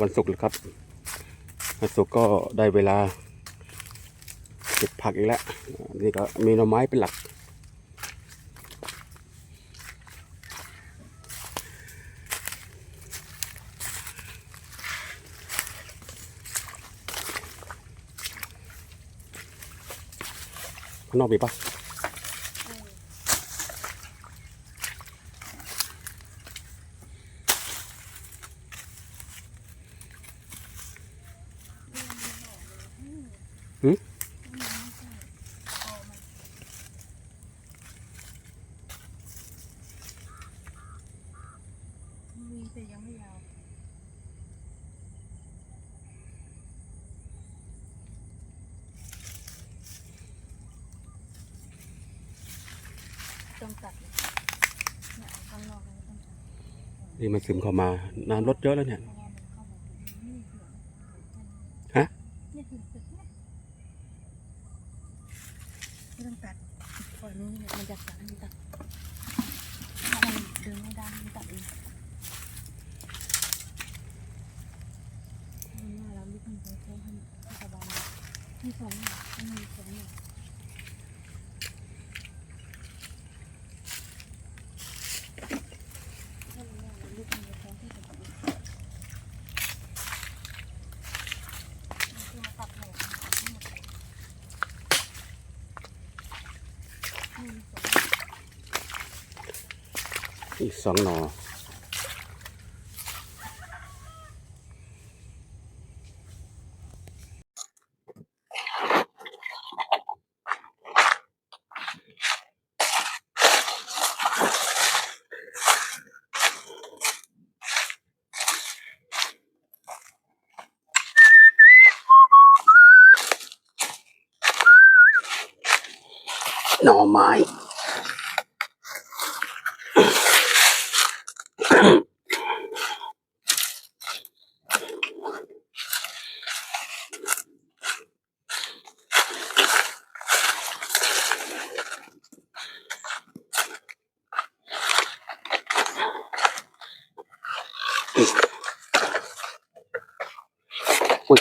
วันศุกร์แล้วครับวันศุกร์ก็ได้เวลาเก็บผักอีกแล้วนี่ก็มีหน่อไม้เป็นหลักข้นอกมีปะ หืมมีแต่ยังไม่ยาวต้องตัดเลยเนี่ยข้างนอกเลยต้องตัดนี่มันซึมเข้ามา น้ำลดเยอะแล้วเนี่ย เพราะว่ามันเข้ามาถึงนี่เหือ ฮะ นี่คือตึกเนี่ย ไม่ต้องตัดปล่อยนี้เนี่ยมันจะตัดมันตัดถ้ามันเดินไม่ได้มันตัดเองมันน่ารักนิดนึงเลยเพระมันให้สบายที่สองเนี่ยมันมีสองเนี่ย ถ้ามันน่ารักนิดนึงเลยเพราะที่สองเนี่ยมันตัดหัวทั้งหมดเลยหนึ่งสอง อีกสองหนอ หน่อไม้ อุ้ย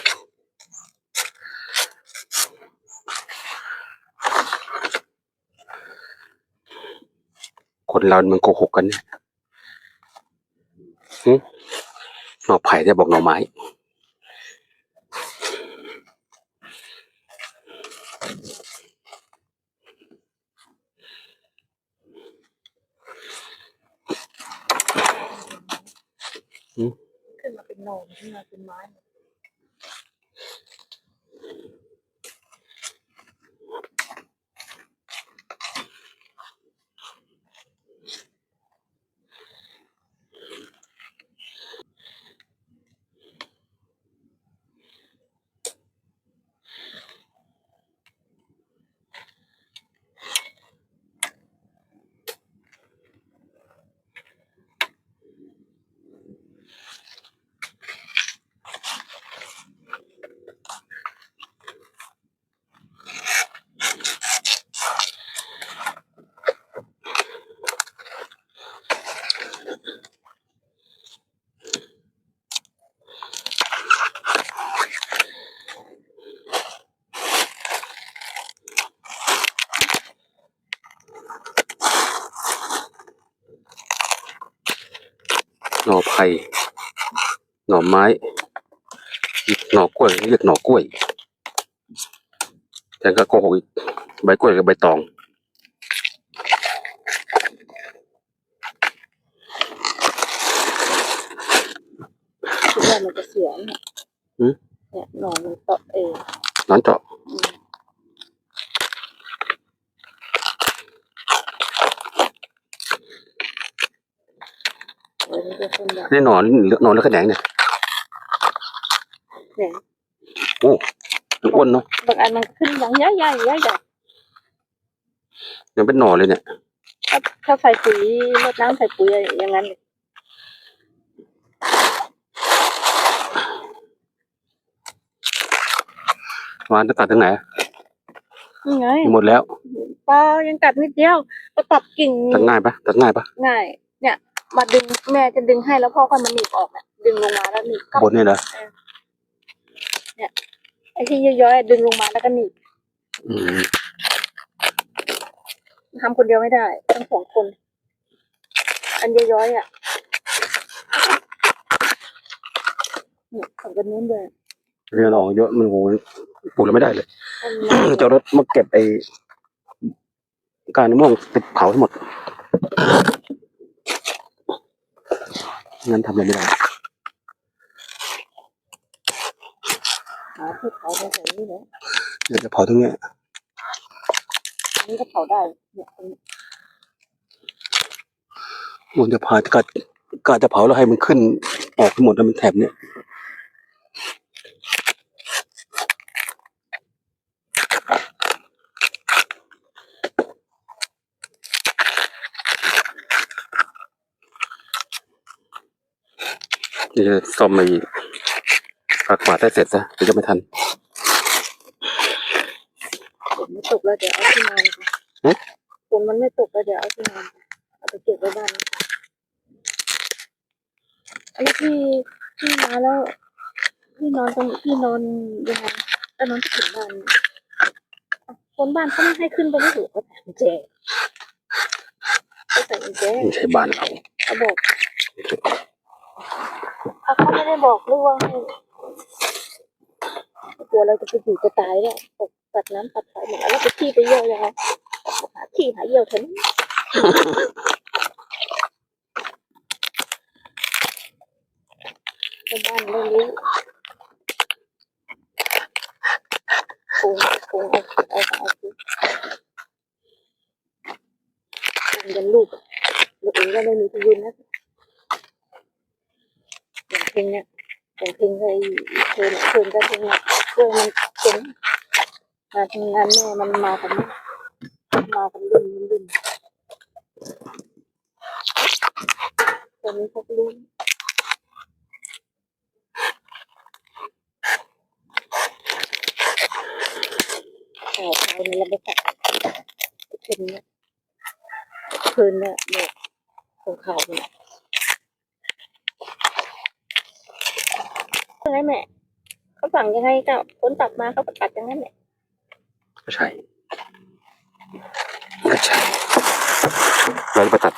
คนเรามันโกหกกันเนี่ยหึ หน่ได้บอกหน่อไม้ขึ้นมาเป็นหน่อขึ้นมาเป็นไม้ หมดหน่อไผ่หน่อไม้หน่อกล้วยเรียกหน่อกล้วยแต่ก็โกหกอีกใบกล้วยกับใบตองคิดว่ามันจะเสียเนี่ยหืมเนี่ยหนอนมันเตาะเองนอนเจาะ อืมเออมั นจะคนแบบนี่หนอนหนอนแล้วแขนงเนี่ยเนี่ยโอ้มันอ้วนเนาะบางอันมันขึ้นอย่างใหญ่ใหญ่ใหญ่ใหญ่ยังเป็นหนอนเลยเนี่ยถ้าถ้าใส่ปุ๋ยรดน้ำใส่ปุ๋ยอย่างนั้นเลยวานจะตัดถึงไหนนี่ไงหมดแล้วปลายังกัดนิดเดียวก็ตัดกิ่งตัดง่ายปะตัดง่ายปะง่าย เนี่ย มาดึงแม่จะดึงให้แล้วพ่อค่อยมาหนีบออกเนี่ยดึงลงมาแล้วหนีบกลับนนี่นะไอ้ที่ย้อยๆอะดึงลงมาแล้วก็หนีบอืมทำคนเดียวไม่ได้ต้องสองคน อันย้อยๆอะเนี่ยของกันนู้นเลยเรื่องออกเยอะมันโหปลูกแล้วไม่ได้เลยอันนี้จะเอารถมาเก็บไอ้การมะม่วงติดเผาทั้งหมด งั้นทำอะไรไม่ได้หาที่เผาได้แบบนี้เลยเดี๋ยวจะเผาทั้งเนี้ยอันนี้ก็เผาได้เนี่ยตรงนี้มันจะพากัดกาจะเผาแล้วให้มันขึ้น ออกทั้งหมดแล้วมันแถบเนี้ย เดี๋ยวจะซ่อมไอ้ปากขวาดได้เสร็จซะเดี๋ยวจะไม่ทัน ฝนไม่ตกแล้วเดี๋ยวเอาที่นอนไปหึฝนมันไม่ตกแล้วเดี๋ยวเอาที่นอนไปเอาไปเก็บไว้บ้านนะคะอันนี้พี่พี่มาแล้วพี่นอนตรงพี่นอนยังไงแล้วนอนที่ถึงบ้านอะคนบ้านเขาไม่ให้ขึ้นไปไม่ถูกเขาใส่กุญแจเขาใส่กุญแจไม่ใช่บ้านเราเขาบอกอะ เขาไม่ได้บอกหรือว่าให้ตัวเราจะไปอยู่จะตายเนี่ยตกตัดน้ำตัดไฟหมดแล้วไปขี้ไปเยี่ยวยังไงหาขี้หาเยี่ยวเถอะนะชาวบ้านไม่รู้โกงโกงเอาเอาเอาสิโกงยันลูกลูกเองก็ไม่มีที่ยืนนะ อย่างเพลงเนี่ยอย่างเพลงเคยเคยเคยก็เพลงเนี่ยเรื่องมันเจ๋งงานงานแม่มันมากันมากันรุ่นรุ่นตอนนี้เขาก็รู้ข่าวข่าวในระบบคืนเนี่ยคืนเนี่ยเนี่ยของข่าวเนี่ย ยังไงแม่เขาสั่งยังไงก็คนตัดมาเขาก็ตัดอย่างนั้นแหละก็ใช่ก็ใช่เราจะไปตัด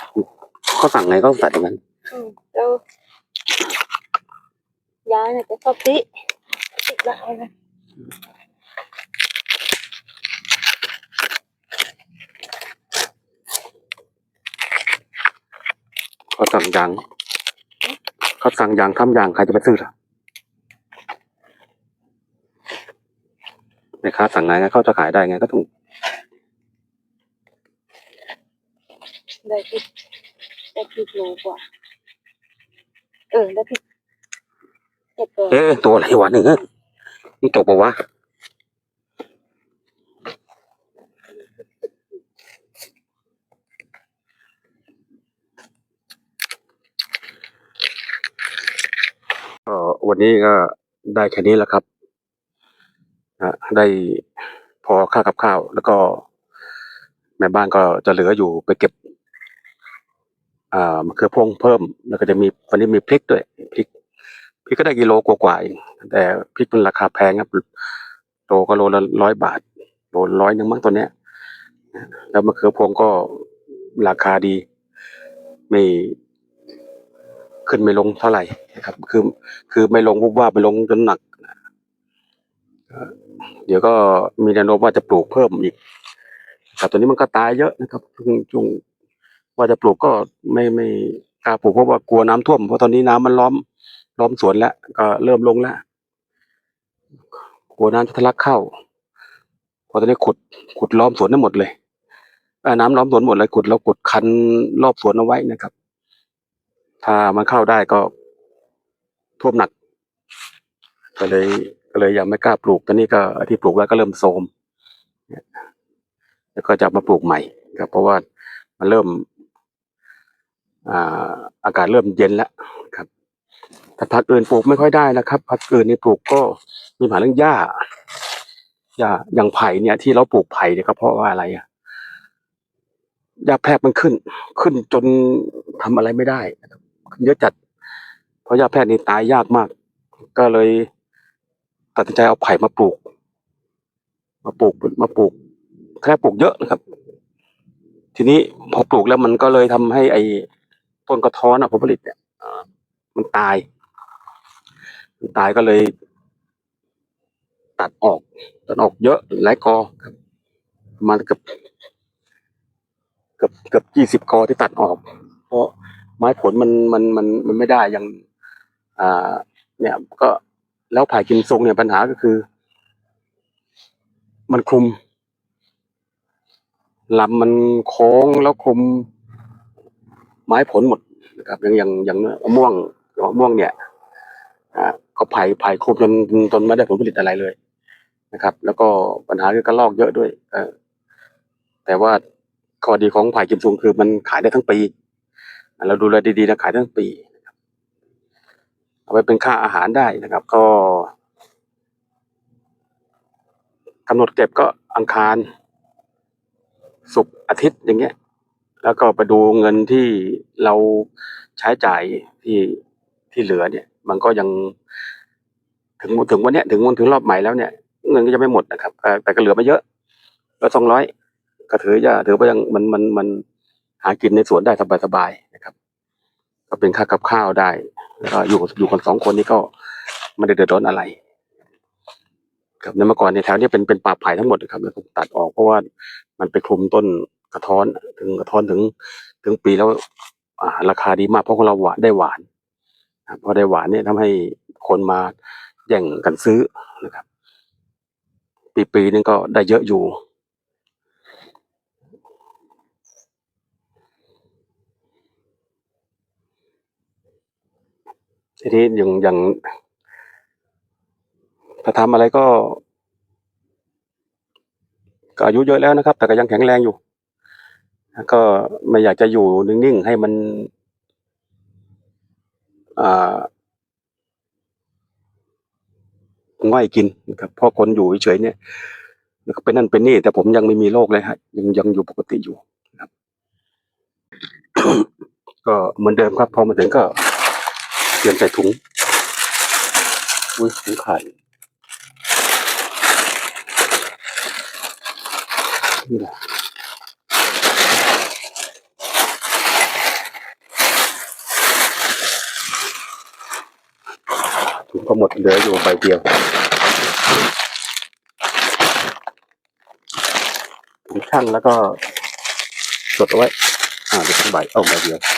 เขาสั่งไงก็ต้องตัดอย่างนั้นอืมแล้วยายเนี่ยจะชอบติติดละอะไรนะเขาสั่งยางเขาสั่งยางทำยางใครจะไปซื้อล่ะแม่ ค้าสั่งไงไงเขาจะขายได้ไงก็ต้องได้พริกได้พริกโลกว่า เออได้พริกเจ็ดตัวเอ๊ะตัวอะไรวะเนี่ยนี่ตกปะวะก็วันนี้ก็ได้แค่นี้แล้วครับอะ ได้พอค่ากับข้าว แล้วก็แม่บ้านก็จะเหลืออยู่ไปเก็บอ่ามะเขือพวงเพิ่ม แล้วก็จะมีวันนี้มีพริกด้วยพริกพริกก็ได้กิโลกว่าๆเองแต่พริกมันราคาแพงครับโลก็โลละร้อยบาทโลร้อยนึงมั้งตัวเนี้ยแล้วมะเขือพวงก็ราคาดี ไม่ขึ้นไม่ลงเท่าไหร่ครับ คือ คือไม่ลงวุบว่าบไม่ลงจนหนัก เดี๋ยวก็มีแนวโน้มว่าจะปลูกเพิ่มอีกแต่ตัวนี้มันก็ตายเยอะนะครับช่วงวงว่าจะปลูกก็ไม่ไม่กล้าปลูกเพราะว่ากลัวน้ำท่วมเพราะตอนนี้น้ำมันล้อมล้อมสวนแล้วก็เริ่มลงแล้วกลัวน้ำจะทะลักเข้าเพอตอนนี้ขุดขุดล้อมสวนได้หมดเลยน้ำล้อมสวนหมดเลยขุดแล้วขุดคันรอบสวนเอาไว้นะครับ ถ้ามันเข้าได้ก็ท่วมหนักก็เลย ก็เลยยังไม่กล้าปลูกตอนนี้ก็ที่ปลูกไว้ก็เริ่มโทรมแล้วก็จะมาปลูกใหม่ครับ เพราะว่ามันเริ่มอาอากาศเริ่มเย็นแล้วครับแต่ผักอื่นปลูกไม่ค่อยได้นะครับผักอื่นนี่ปลูกก็มีปัญหาเรื่องหญ้าหญ้าอย่างไผ่เนี่ยที่เราปลูกไผ่เนี่ยก็เพราะว่าอะไรอะยาแพรกมันขึ้น ขึ้นจนทำอะไรไม่ได้เยอะจัด เพราะยาแพรกนี่ตายยากมาก ก็เลย ตัดสินใจเอาไผ่มาปลูก มาปลูกมาปลูกแค่ปลูกเยอะนะครับ ทีนี้พอปลูกแล้วมันก็เลยทำให้ไอ้ต้นกระท้อนอะผลผลิตเนี่ยมันตายมันตายก็เลย ตัดออก ตัดออกเยอะหลายกอครับประมาณเกือบเกือบเกือบยี่สิบกอที่ตัดออก เพราะไม้ผลมันมันมันมันไม่ได้ย่างอ่า เนี่ยก็ แล้วผ่ากินทรงเนี่ยปัญหาก็คือ มันคลุมลำมันโค้งแล้วคลุม ไม้ผลหมดนะครับอย่างอย่างอย่างมะม่วงมะม่วงเนี่ยอ่าเขาไผ่ไผ่คลุมจนจนไม่ได้ผลผลิตอะไรเลยนะครับ แล้วก็ปัญหาคือกระลอกเยอะด้วย เออแต่ว่าข้อดีของไผ่กิมซุงคือมันขายได้ทั้งปี เราดูแลดีๆนะขายทั้งปี ไปเป็นค่าอาหารได้นะครับ ก็กำหนดเก็บก็อังคารศุกร์อาทิตย์อย่างเงี้ย แล้วก็ไปดูเงินที่เราใช้จ่ายที่ที่เหลือเนี่ย มันก็ยังถึงถึงวันเนี้ยถึงวันถึงรอบใหม่แล้วเนี่ยเงินก็จะไม่หมดนะครับแต่ก็เหลือไม่เยอะแล้วสองร้อยก็ถือจะถือว่ายังมันมันมันหากินในสวนได้สบายๆนะครับ ก็เป็นค่ากับข้าวได้แล้วก็อยู่อยู่กันสองคนนี้ก็ไม่ได้เดือดร้อนอะไร ครับในเมื่อก่อนในยแถวนี้เป็นเป็นป่าไผ่ทั้งหมดนะครับแล้วผมตัดออกเพราะว่ามันไปคลุมต้นกระท้อนถึงกระท้อนถึง ถึงปีแล้วอ่าราคาดีมากเพราะเราหวานได้หวานนะครับพอได้หวานเนี่ยทำให้คนมาแย่งกันซื้อนะครับ ปีปีนึงก็ได้เยอะอยู่ ทีนี้อย่างอย่างถ้าทำอะไรก็ก็อายุเยอะแล้วนะครับ แต่ก็ยังแข็งแรงอยู่ ก็ไม่อยากจะอยู่นิ่งๆให้มันอ่าง่อยกินนะครับเพราะคนอยู่เฉยๆเนี่ยแล้วก็เป็นนั่นเป็นนี่แต่ผมยังไม่มีโรคเลยฮะยังยังอยู่ปกติอยู่นะครับ ก็เหมือนเดิมครับ พอมาถึงก็ รียมใส่ถุงอุ้ยถุงไขาดนี่แหละถุงก็หมดเหลืออยู่ใบเดียวถุงช่างแล้วก็จดเอาไว้ อ่าเดี๋ยวใบเอาใบเดียว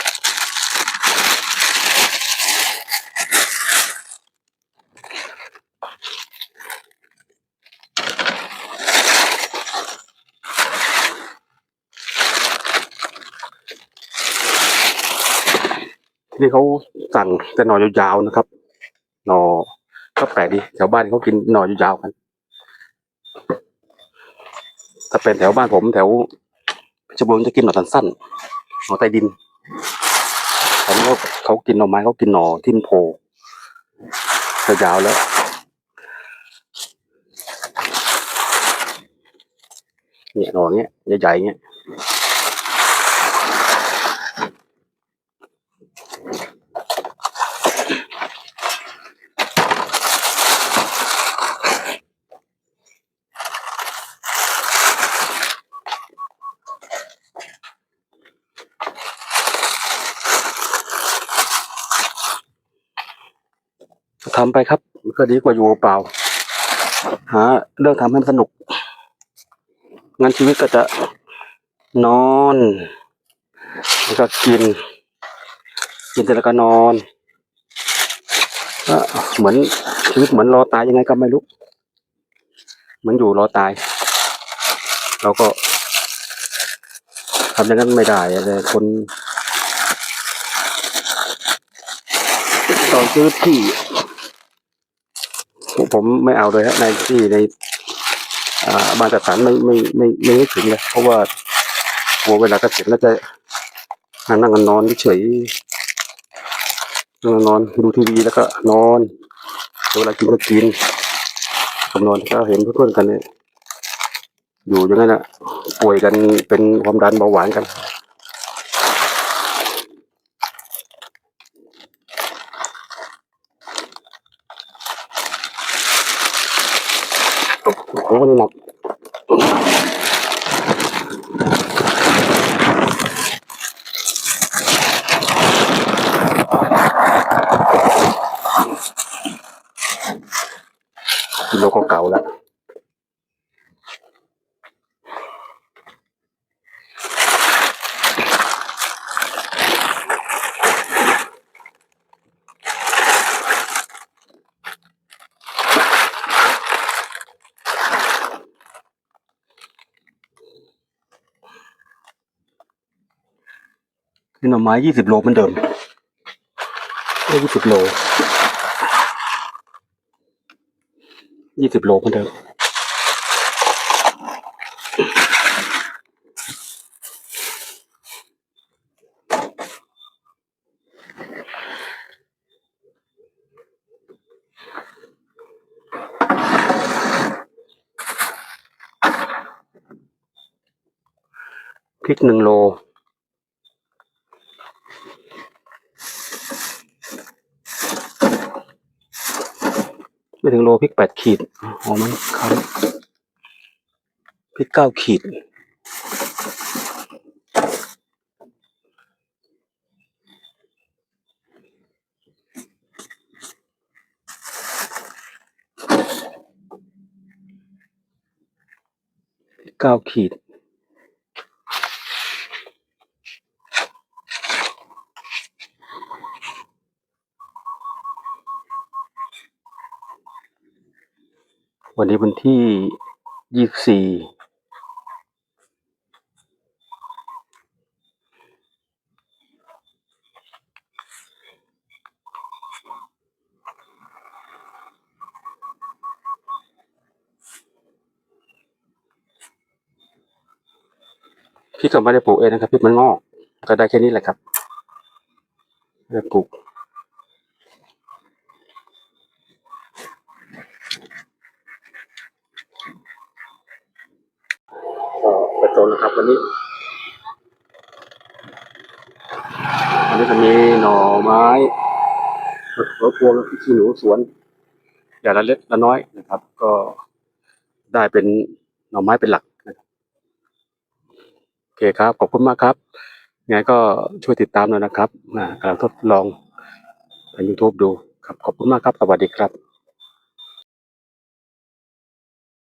ที่เขาสั่งแต่หน่อยาวๆนะครับ หน่อก็แปลกดีแถวบ้านเขากินหน่อยาวๆกันถ้าเป็นแถวบ้านผมแถวเพชรบูรณ์จะกินหน่อสั้นๆหน่อใต้ดินแต่นี่เขาเขากินหน่อไม้เขากินหน่อทิ่มโพยาวๆแล้วเนี่ยหน่อเงี้ยใหญ่ๆเงี้ย ทำไปครับก็ดีกว่าอยู่เปล่า หาเรื่องทำให้มันสนุก งานชีวิตก็จะนอนแล้วก็กิน กินเสร็จแล้วก็นอนก็เหมือนชีวิตเหมือนรอตายยังไงก็ไม่รู้เหมือนอยู่รอตาย เราก็ทำอย่างนั้นไม่ได้แต่คนตอนซื้อที่ ผมไม่เอาเลยฮะในที่ในอ่ามาตรฐานไม่ไม่ไม่ไม่ไม่ถึงเลยเพราะว่ากลัวเวลาเกษียณแล้วจะนั่งนอนเฉยนั่งนอนดูทีวีแล้วก็นอนเวลากินก็กินกับนอนก็เห็นเพื่อนๆกันเนี่ยอยู่อย่างนั้นนะป่วยกันเป็นความดันเบาหวานกัน โอ้โหนี่หนักกิโลก็เก่าแล้ว นี่หน่อไม้ยี่สิบโลเหมือนเดิมยี่สิบโลยี่สิบโลเหมือนเดิมพริกหนึ่งโล ไม่ถึงโลพริกแปดขีดอ๋อมันครับพริกเก้าขีด เก้าขีด วันนี้วันที่ยี่สี่พี่ก็ไม่ได้ปลูกเองนะครับพี่มันงอก ก็ได้แค่นี้แหละครับไม่ได้ปลูก ก็ไปโซนนะครับ วันนี้วันนี้จะมีหน่อไม้หัวพวงพริกขี้หนูสวนอย่างละเล็กละน้อยนะครับ ก็ได้เป็นหน่อไม้เป็นหลักนะครับโอเคครับ ขอบคุณมากครับงไงก็ช่วยติดตามหน่อยนะครับกำลังทดลองใน YouTube ดูครับขอบคุณมากครับ สวัสดีครับ